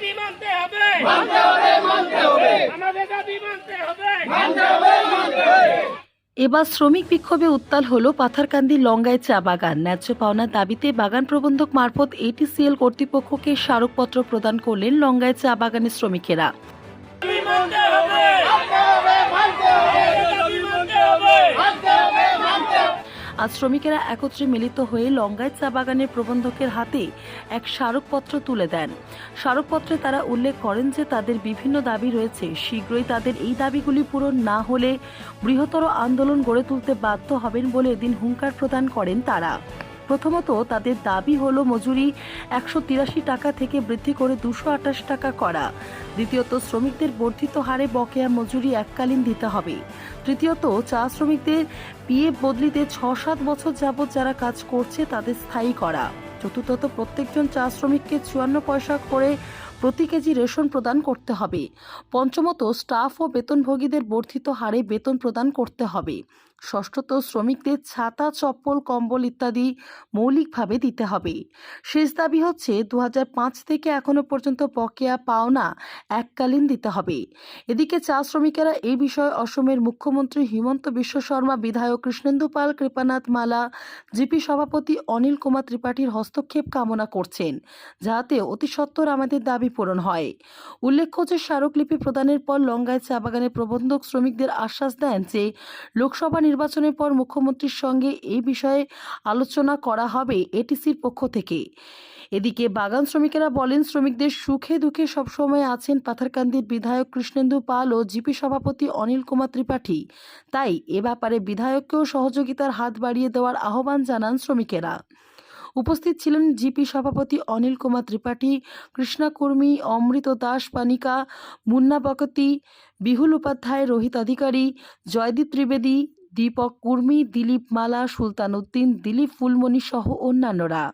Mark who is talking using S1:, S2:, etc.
S1: দাবি মানতে হবে। আমাদের দাবি মানতে হবে।
S2: এবার শ্রমিক বিক্ষোভে উত্তাল হল পাথারকান্দি লঙ্গায় চা বাগান। ন্যায্য পাওনার দাবিতে বাগান প্রবন্ধক মারফত এটিসিএল কর্তৃপক্ষকে স্মারকপত্র প্রদান করলেন লঙ্গায় চা বাগানের শ্রমিকেরা
S1: দাবি মানতে হবে দাবি মানতে হবে
S2: আজ শ্রমিকেরা একত্রে মিলিত হয়ে লঙ্গায় চা বাগানের প্রবন্ধকের হাতে এক স্মারকপত্র তুলে দেন। স্মারকপত্রে তারা উল্লেখ করেন যে তাদের বিভিন্ন দাবি রয়েছে। শীঘ্রই তাদের এই দাবিগুলি পূরণ না হলে বৃহত্তর আন্দোলন গড়ে তুলতে বাধ্য হবেন বলে এদিন হুঙ্কার প্রদান করেন তারা। প্রথমত তাদের দাবি হলো মজুরি একশো তিরাশি টাকা থেকে বৃদ্ধি করে দুশো আঠাশ টাকা করা। দ্বিতীয়ত, শ্রমিকদের বর্ধিত হারে বকেয়া মজুরি এককালীন দিতে হবে। তৃতীয়ত, চা শ্রমিকদের পিএফ বদলিতে ছ সাত বছর যাবৎ যারা কাজ করছে তাদের স্থায়ী করা। চতুর্থত, প্রত্যেকজন চা শ্রমিককে চুয়ান্ন পয়সা করে প্রতি কেজি রেশন প্রদান করতে হবে। পঞ্চমত, স্টাফ ও বেতনভোগীদের বর্ধিত হারে বেতন প্রদান করতে হবে। ষষ্ঠত শ্রমিকদের ছাতা, চপ্পল, কম্বল ইত্যাদি মৌলিকভাবে দিতে হবে। শেষ দাবি হচ্ছে দু হাজার পাঁচ থেকে এখনও পর্যন্ত বকেয়া পাওনা এককালীন দিতে হবে। এদিকে চা শ্রমিকেরা এই বিষয়ে অসমের মুখ্যমন্ত্রী হিমন্ত বিশ্ব শর্মা, বিধায়ক কৃষ্ণেন্দু পাল, কৃপানাথ মালা, জিপি সভাপতি অনিল কুমার ত্রিপাঠীর হস্তক্ষেপ কামনা করছেন, যাতে অতি সত্বর আমাদের দাবি পূরণ হয়। উল্লেখ্য যে, স্মারকলিপি প্রদানের পর লঙ্গায় চা বাগানের প্রবন্ধক শ্রমিকদের আশ্বাস দেন যে, লোকসভা নির্বাচনের পর মুখ্যমন্ত্রীর সঙ্গে এই বিষয়ে আলোচনা করা হবে এটিসির পক্ষ থেকে। এদিকে বাগান শ্রমিকেরা বলেন, শ্রমিকদের সুখে দুঃখে সবসময় আছেন পাথারকান্দির বিধায়ক কৃষ্ণেন্দু পাল ও জিপি সভাপতি অনিল কুমার ত্রিপাঠী। তাই এ ব্যাপারে বিধায়ককেও সহযোগিতার হাত বাড়িয়ে দেওয়ার আহ্বান জানান শ্রমিকেরা। উপস্থিত ছিলেন জিপি সভাপতি অনিল কুমার ত্রিপাঠী, কৃষ্ণা কুর্মী অমৃত দাস পানিকা, মুন্না বকতি, বিহুল উপাধ্যায় রোহিত অধিকারী জয়দীপ ত্রিবেদী দীপক কুর্মি দিলীপ মালা সুলতানুদ্দিন দিলীপ ফুলমণি সহ অন্যান্যরা।